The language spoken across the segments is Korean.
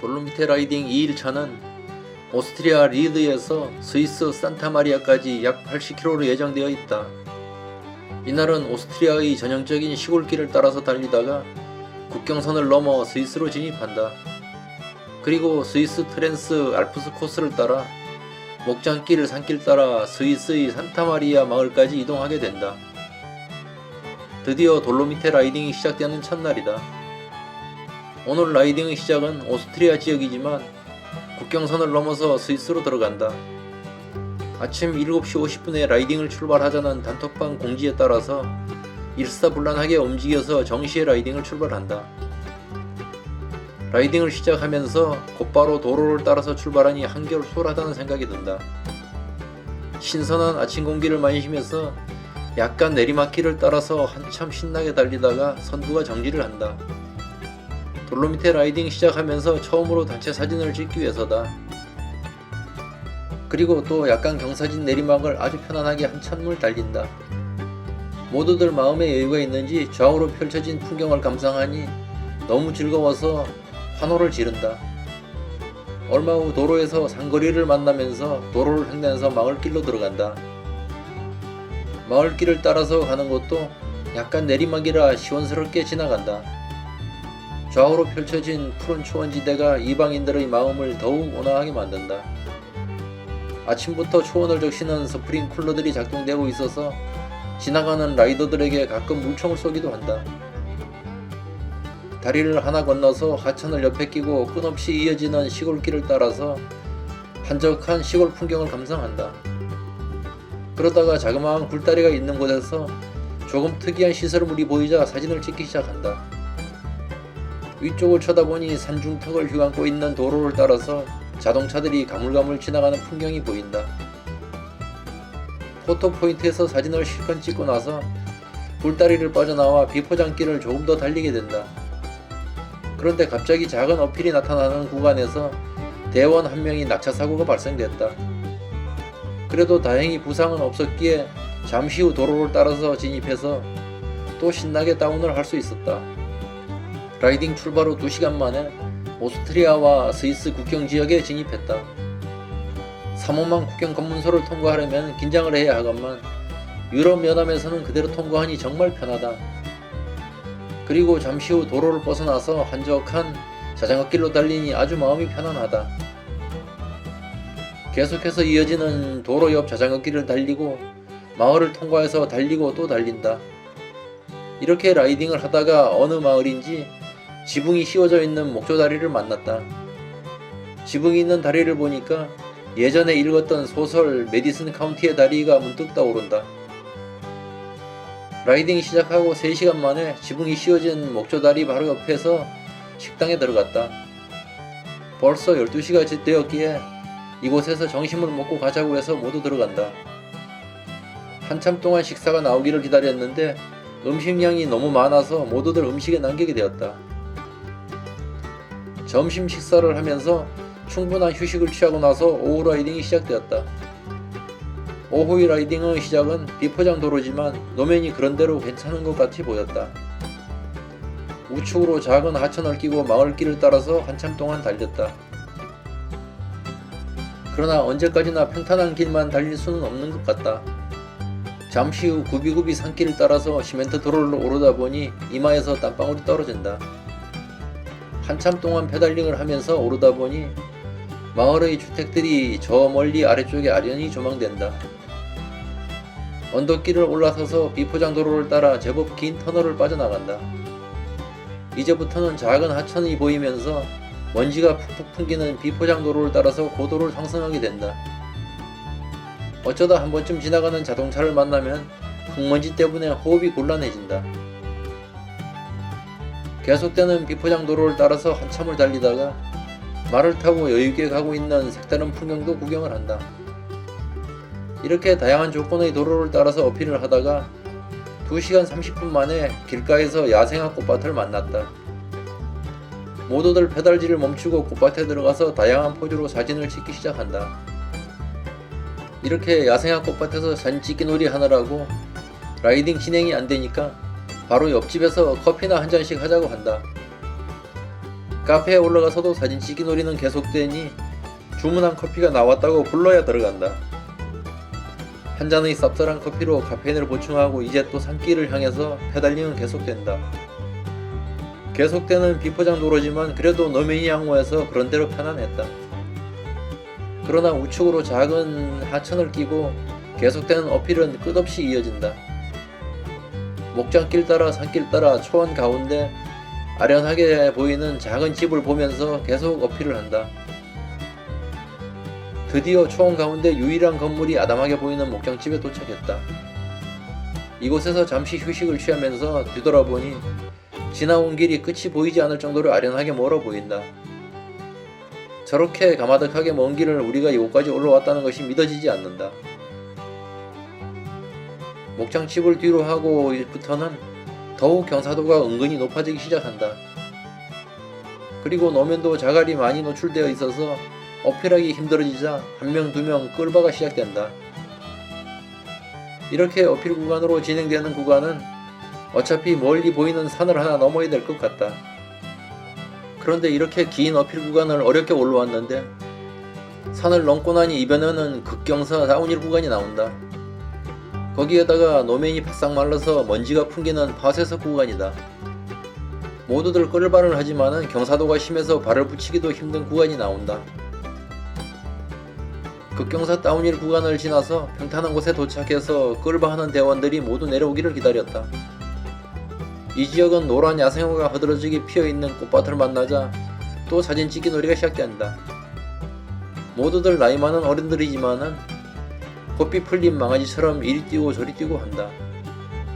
돌로미테 라이딩 2일차는 오스트리아 리드에서 스위스 산타마리아까지 약 80km로 예정되어 있다. 이날은 오스트리아의 전형적인 시골길을 따라서 달리다가 국경선을 넘어 스위스로 진입한다. 그리고 스위스 트랜스 알프스 코스를 따라 목장길 산길 따라 스위스의 산타마리아 마을까지 이동하게 된다. 드디어 돌로미테 라이딩이 시작되는 첫날이다. 오늘 라이딩의 시작은 오스트리아 지역이지만 국경선을 넘어서 스위스로 들어간다. 아침 7시 50분에 라이딩을 출발하자는 단톡방 공지에 따라서 일사불란하게 움직여서 정시에 라이딩을 출발한다. 라이딩을 시작하면서 곧바로 도로를 따라서 출발하니 한결 소홀하다는 생각이 든다. 신선한 아침 공기를 마시면서 약간 내리막길을 따라서 한참 신나게 달리다가 선두가 정지를 한다. 돌로미테 라이딩 시작하면서 처음으로 단체 사진을 찍기 위해서다. 그리고 또 약간 경사진 내리막을 아주 편안하게 한참을 달린다. 모두들 마음의 여유가 있는지 좌우로 펼쳐진 풍경을 감상하니 너무 즐거워서 환호를 지른다. 얼마 후 도로에서 상거리를 만나면서 도로를 횡단해서 마을길로 들어간다. 마을길을 따라서 가는 것도 약간 내리막이라 시원스럽게 지나간다. 좌우로 펼쳐진 푸른 초원지대가 이방인들의 마음을 더욱 온화하게 만든다. 아침부터 초원을 적시는 스프링 쿨러들이 작동되고 있어서 지나가는 라이더들에게 가끔 물총을 쏘기도 한다. 다리를 하나 건너서 하천을 옆에 끼고 끝없이 이어지는 시골길을 따라서 한적한 시골 풍경을 감상한다. 그러다가 자그마한 굴다리가 있는 곳에서 조금 특이한 시설물이 보이자 사진을 찍기 시작한다. 위쪽을 쳐다보니 산중턱을 휘감고 있는 도로를 따라서 자동차들이 가물가물 지나가는 풍경이 보인다. 포토 포인트에서 사진을 실컷 찍고 나서 굴다리를 빠져나와 비포장길을 조금 더 달리게 된다. 그런데 갑자기 작은 어필이 나타나는 구간에서 대원 한 명이 낙차 사고가 발생됐다. 그래도 다행히 부상은 없었기에 잠시 후 도로를 따라서 진입해서 또 신나게 다운을 할 수 있었다. 라이딩 출발 후 2시간 만에 오스트리아와 스위스 국경 지역에 진입했다. 삼호만 국경 검문소를 통과하려면 긴장을 해야 하건만 유럽 연함에서는 그대로 통과하니 정말 편하다. 그리고 잠시 후 도로를 벗어나서 한적한 자전거 길로 달리니 아주 마음이 편안하다. 계속해서 이어지는 도로 옆 자전거 길을 달리고 마을을 통과해서 달리고 또 달린다. 이렇게 라이딩을 하다가 어느 마을인지 지붕이 씌워져 있는 목조 다리를 만났다. 지붕이 있는 다리를 보니까 예전에 읽었던 소설 메디슨 카운티의 다리가 문득 떠오른다. 라이딩 시작하고 3시간 만에 지붕이 씌워진 목조 다리 바로 옆에서 식당에 들어갔다. 벌써 12시가 되었기에 이곳에서 점심을 먹고 가자고 해서 모두 들어간다. 한참 동안 식사가 나오기를 기다렸는데 음식량이 너무 많아서 모두들 음식에 남기게 되었다. 점심 식사를 하면서 충분한 휴식을 취하고 나서 오후 라이딩이 시작되었다. 오후의 라이딩의 시작은 비포장 도로지만 노면이 그런대로 괜찮은 것 같이 보였다. 우측으로 작은 하천을 끼고 마을길을 따라서 한참 동안 달렸다. 그러나 언제까지나 평탄한 길만 달릴 수는 없는 것 같다. 잠시 후 구비구비 산길을 따라서 시멘트 도로를 오르다 보니 이마에서 땀방울이 떨어진다. 한참 동안 페달링을 하면서 오르다 보니 마을의 주택들이 저 멀리 아래쪽에 아련히 조망된다. 언덕길을 올라서서 비포장 도로를 따라 제법 긴 터널을 빠져나간다. 이제부터는 작은 하천이 보이면서 먼지가 푹푹 풍기는 비포장 도로를 따라서 고도를 상승하게 된다. 어쩌다 한 번쯤 지나가는 자동차를 만나면 흙먼지 때문에 호흡이 곤란해진다. 계속되는 비포장 도로를 따라서 한참을 달리다가 말을 타고 여유있게 가고 있는 색다른 풍경도 구경을 한다. 이렇게 다양한 조건의 도로를 따라서 어필을 하다가 2시간 30분 만에 길가에서 야생화 꽃밭을 만났다. 모두들 페달질을 멈추고 꽃밭에 들어가서 다양한 포즈로 사진을 찍기 시작한다. 이렇게 야생화 꽃밭에서 사진 찍기 놀이 하느라고 라이딩 진행이 안 되니까 바로 옆집에서 커피나 한 잔씩 하자고 한다. 카페에 올라가서도 사진 찍기 놀이는 계속되니 주문한 커피가 나왔다고 불러야 들어간다. 한 잔의 쌉쌀한 커피로 카페인을 보충하고 이제 또 산길을 향해서 페달링은 계속된다. 계속되는 비포장 도로지만 그래도 노면이 양호해서 그런대로 편안했다. 그러나 우측으로 작은 하천을 끼고 계속되는 어필은 끝없이 이어진다. 목장길 따라 산길 따라 초원 가운데 아련하게 보이는 작은 집을 보면서 계속 어필을 한다. 드디어 초원 가운데 유일한 건물이 아담하게 보이는 목장집에 도착했다. 이곳에서 잠시 휴식을 취하면서 뒤돌아보니 지나온 길이 끝이 보이지 않을 정도로 아련하게 멀어 보인다. 저렇게 가마득하게 먼 길을 우리가 이곳까지 올라왔다는 것이 믿어지지 않는다. 목장집을 뒤로 하고부터는 더욱 경사도가 은근히 높아지기 시작한다. 그리고 노면도 자갈이 많이 노출되어 있어서 어필하기 힘들어지자 한 명 두 명 끌바가 시작된다. 이렇게 어필 구간으로 진행되는 구간은 어차피 멀리 보이는 산을 하나 넘어야 될 것 같다. 그런데 이렇게 긴 어필 구간을 어렵게 올라왔는데 산을 넘고 나니 이변에는 극경사 다운힐 구간이 나온다. 거기에다가 노면이 바싹 말라서 먼지가 풍기는 파쇄석 구간이다. 모두들 끌발을 하지만은 경사도가 심해서 발을 붙이기도 힘든 구간이 나온다. 극경사 다운힐 구간을 지나서 평탄한 곳에 도착해서 끌바하는 대원들이 모두 내려오기를 기다렸다. 이 지역은 노란 야생화가 흐드러지게 피어있는 꽃밭을 만나자 또 사진 찍기 놀이가 시작된다. 모두들 나이 많은 어른들이지만은 꽃비 풀린 망아지처럼 이리 뛰고 저리 뛰고 한다.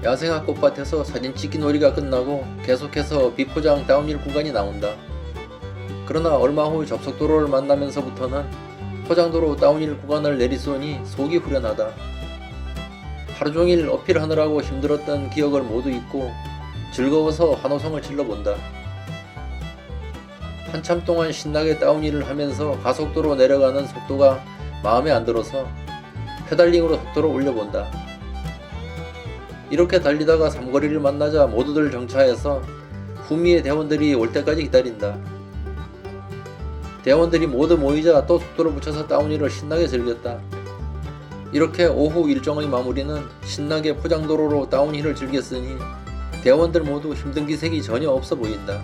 야생화 꽃밭에서 사진 찍기 놀이가 끝나고 계속해서 비포장 다운힐 구간이 나온다. 그러나 얼마 후 접속도로를 만나면서부터는 포장도로 다운힐 구간을 내리쏘니 속이 후련하다. 하루 종일 어필하느라고 힘들었던 기억을 모두 잊고 즐거워서 환호성을 질러본다. 한참 동안 신나게 다운힐을 하면서 가속도로 내려가는 속도가 마음에 안 들어서 페달링으로 속도를 올려본다. 이렇게 달리다가 삼거리를 만나자 모두들 정차해서 후미의 대원들이 올 때까지 기다린다. 대원들이 모두 모이자 또 속도를 붙여서 다운힐을 신나게 즐겼다. 이렇게 오후 일정의 마무리는 신나게 포장도로로 다운힐을 즐겼으니 대원들 모두 힘든 기색이 전혀 없어 보인다.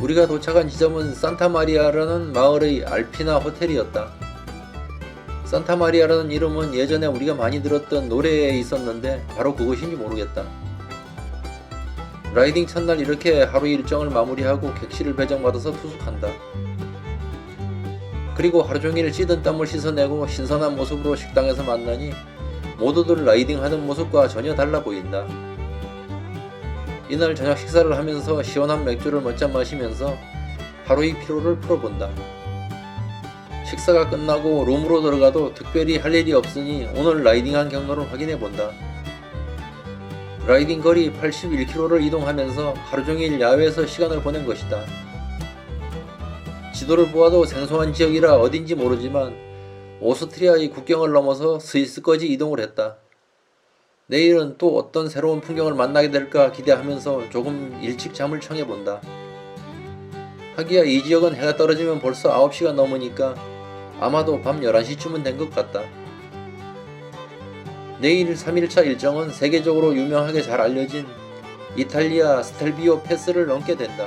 우리가 도착한 지점은 산타마리아라는 마을의 알피나 호텔이었다. 산타마리아라는 이름은 예전에 우리가 많이 들었던 노래에 있었는데 바로 그것인지 모르겠다. 라이딩 첫날 이렇게 하루 일정을 마무리하고 객실을 배정받아서 투숙한다. 그리고 하루 종일 찌든 땀을 씻어내고 신선한 모습으로 식당에서 만나니 모두들 라이딩하는 모습과 전혀 달라 보인다. 이날 저녁 식사를 하면서 시원한 맥주를 몇잔 마시면서 하루의 피로를 풀어본다. 식사가 끝나고 룸으로 들어가도 특별히 할 일이 없으니 오늘 라이딩한 경로를 확인해 본다. 라이딩 거리 81km를 이동하면서 하루 종일 야외에서 시간을 보낸 것이다. 지도를 보아도 생소한 지역이라 어딘지 모르지만 오스트리아의 국경을 넘어서 스위스까지 이동을 했다. 내일은 또 어떤 새로운 풍경을 만나게 될까 기대하면서 조금 일찍 잠을 청해 본다. 하기야 이 지역은 해가 떨어지면 벌써 9시가 넘으니까 아마도 밤 11시쯤은 된 것 같다. 내일 3일차 일정은 세계적으로 유명하게 잘 알려진 이탈리아 스텔비오 패스를 넘게 된다.